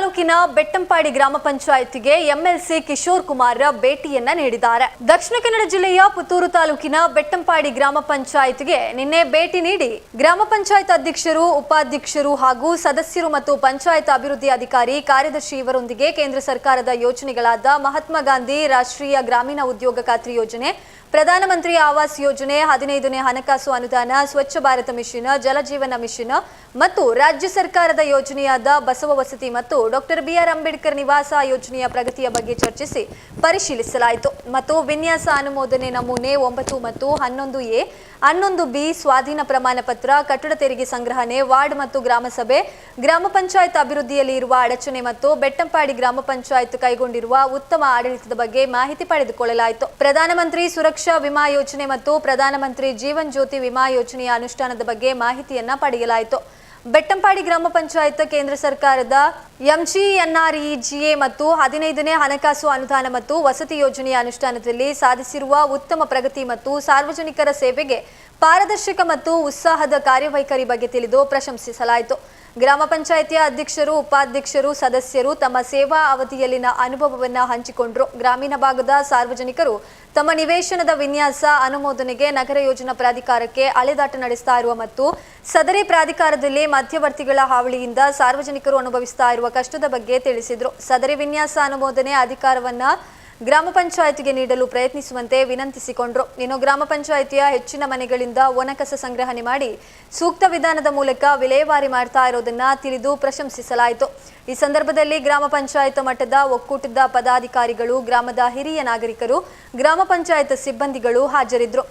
ತಾಲೂಕಿನ ಬೆಟ್ಟಂಪಾಡಿ ಗ್ರಾಮ ಪಂಚಾಯತಿಗೆ ಎಂಎಲ್ಸಿ ಕಿಶೋರ್ ಕುಮಾರ್ ಭೇಟಿಯನ್ನ ನೀಡಿದ್ದಾರೆ. ದಕ್ಷಿಣ ಕನ್ನಡ ಜಿಲ್ಲೆಯ ಪುತ್ತೂರು ತಾಲೂಕಿನ ಬೆಟ್ಟಂಪಾಡಿ ಗ್ರಾಮ ಪಂಚಾಯತಿಗೆ ನಿನ್ನೆ ಭೇಟಿ ನೀಡಿ ಗ್ರಾಮ ಪಂಚಾಯತ್ ಅಧ್ಯಕ್ಷರು, ಉಪಾಧ್ಯಕ್ಷರು ಹಾಗೂ ಸದಸ್ಯರು ಮತ್ತು ಪಂಚಾಯತ್ ಅಭಿವೃದ್ಧಿ ಅಧಿಕಾರಿ ಕಾರ್ಯದರ್ಶಿ ಇವರೊಂದಿಗೆ ಕೇಂದ್ರ ಸರ್ಕಾರದ ಯೋಜನೆಗಳಾದ ಮಹಾತ್ಮ ಗಾಂಧಿ ರಾಷ್ಟ್ರೀಯ ಗ್ರಾಮೀಣ ಉದ್ಯೋಗ ಖಾತ್ರಿ ಯೋಜನೆ, ಪ್ರಧಾನಮಂತ್ರಿ ಆವಾಸ್ ಯೋಜನೆ, ಹದಿನೈದನೇ ಹಣಕಾಸು ಅನುದಾನ, ಸ್ವಚ್ಛ ಭಾರತ ಮಿಷನ್ ಜಲಜೀವನ ಮಿಷನ್ ಮತ್ತು ರಾಜ್ಯ ಸರ್ಕಾರದ ಯೋಜನೆಯಾದ ಬಸವ ವಸತಿ ಮತ್ತು ಡಾಕ್ಟರ್ ಬಿಆರ್ ಅಂಬೇಡ್ಕರ್ ನಿವಾಸ ಯೋಜನೆಯ ಪ್ರಗತಿಯ ಬಗ್ಗೆ ಚರ್ಚಿಸಿ ಪರಿಶೀಲಿಸಲಾಯಿತು. ಮತ್ತು ವಿನ್ಯಾಸ ಅನುಮೋದನೆ ನಮೂನೆ ಒಂಬತ್ತು ಮತ್ತು ಹನ್ನೊಂದು ಎ, ಹನ್ನೊಂದು ಬಿ ಸ್ವಾಧೀನ ಪ್ರಮಾಣ ಪತ್ರ, ಕಟ್ಟಡ ತೆರಿಗೆ ಸಂಗ್ರಹಣೆ, ವಾರ್ಡ್ ಮತ್ತು ಗ್ರಾಮಸಭೆ ಗ್ರಾಮ ಪಂಚಾಯತ್ ಅಭಿವೃದ್ಧಿಯಲ್ಲಿ ಇರುವ ಅಡಚಣೆ ಮತ್ತು ಬೆಟ್ಟಂಪಾಡಿ ಗ್ರಾಮ ಪಂಚಾಯತ್ ಕೈಗೊಂಡಿರುವ ಉತ್ತಮ ಆಡಳಿತದ ಬಗ್ಗೆ ಮಾಹಿತಿ ಪಡೆದುಕೊಳ್ಳಲಾಯಿತು. ಪ್ರಧಾನಮಂತ್ರಿ ಸುರಕ್ಷಾ ವಿಮಾ ಯೋಜನೆ ಮತ್ತು ಪ್ರಧಾನಮಂತ್ರಿ ಜೀವನ್ ಜ್ಯೋತಿ ವಿಮಾ ಯೋಜನೆಯ ಅನುಷ್ಠಾನದ ಬಗ್ಗೆ ಮಾಹಿತಿಯನ್ನ ಪಡೆಯಲಾಯಿತು. ಬೆಟ್ಟಂಪಾಡಿ ಗ್ರಾಮ ಪಂಚಾಯತ್ ಕೇಂದ್ರ ಸರ್ಕಾರದ ಎಂಜಿಎನ್ಆರ್ಇಜಿಎ ಮತ್ತು ಹದಿನೈದನೇ ಹಣಕಾಸು ಅನುದಾನ ಮತ್ತು ವಸತಿ ಯೋಜನೆಯ ಅನುಷ್ಠಾನದಲ್ಲಿ ಸಾಧಿಸಿರುವ ಉತ್ತಮ ಪ್ರಗತಿ ಮತ್ತು ಸಾರ್ವಜನಿಕರ ಸೇವೆಗೆ ಪಾರದರ್ಶಕ ಮತ್ತು ಉತ್ಸಾಹದ ಕಾರ್ಯವೈಖರಿ ಬಗ್ಗೆ ತಿಳಿದು ಪ್ರಶಂಸಿಸಲಾಯಿತು. ಗ್ರಾಮ ಪಂಚಾಯಿತಿಯ ಅಧ್ಯಕ್ಷರು, ಉಪಾಧ್ಯಕ್ಷರು, ಸದಸ್ಯರು ತಮ್ಮ ಸೇವಾ ಅವಧಿಯಲ್ಲಿನ ಅನುಭವವನ್ನು ಹಂಚಿಕೊಂಡರು. ಗ್ರಾಮೀಣ ಭಾಗದ ಸಾರ್ವಜನಿಕರು ತಮ್ಮ ನಿವೇಶನದ ವಿನ್ಯಾಸ, ಅನುಮೋದನೆಗೆ ನಗರ ಯೋಜನಾ ಪ್ರಾಧಿಕಾರಕ್ಕೆ ಅಲೆದಾಟ ನಡೆಸ್ತಾ ಇರುವ ಮತ್ತು ಸದರಿ ಪ್ರಾಧಿಕಾರದಲ್ಲಿ ಮಧ್ಯವರ್ತಿಗಳ ಹಾವಳಿಯಿಂದ ಸಾರ್ವಜನಿಕರು ಅನುಭವಿಸ್ತಾ ಇರುವ ಕಷ್ಟದ ಬಗ್ಗೆ ತಿಳಿಸಿದರು. ಸದರಿ ವಿನ್ಯಾಸ ಅನುಮೋದನೆ ಅಧಿಕಾರವನ್ನ ಗ್ರಾಮ ಪಂಚಾಯತಿಗೆ ನೀಡಲು ಪ್ರಯತ್ನಿಸುವಂತೆ ವಿನಂತಿಸಿಕೊಂಡರು. ಇನ್ನು ಗ್ರಾಮ ಪಂಚಾಯಿತಿಯ ಹೆಚ್ಚಿನ ಮನೆಗಳಿಂದ ಒಣಕಸ ಸಂಗ್ರಹಣೆ ಮಾಡಿ ಸೂಕ್ತ ವಿಧಾನದ ಮೂಲಕ ವಿಲೇವಾರಿ ಮಾಡ್ತಾ ಇರೋದನ್ನ ತಿಳಿದು ಪ್ರಶಂಸಿಸಲಾಯಿತು. ಈ ಸಂದರ್ಭದಲ್ಲಿ ಗ್ರಾಮ ಪಂಚಾಯತ್ ಮಟ್ಟದ ಒಕ್ಕೂಟದ ಪದಾಧಿಕಾರಿಗಳು, ಗ್ರಾಮದ ಹಿರಿಯ ನಾಗರಿಕರು, ಗ್ರಾಮ ಪಂಚಾಯತ್ ಸಿಬ್ಬಂದಿಗಳು ಹಾಜರಿದ್ದರು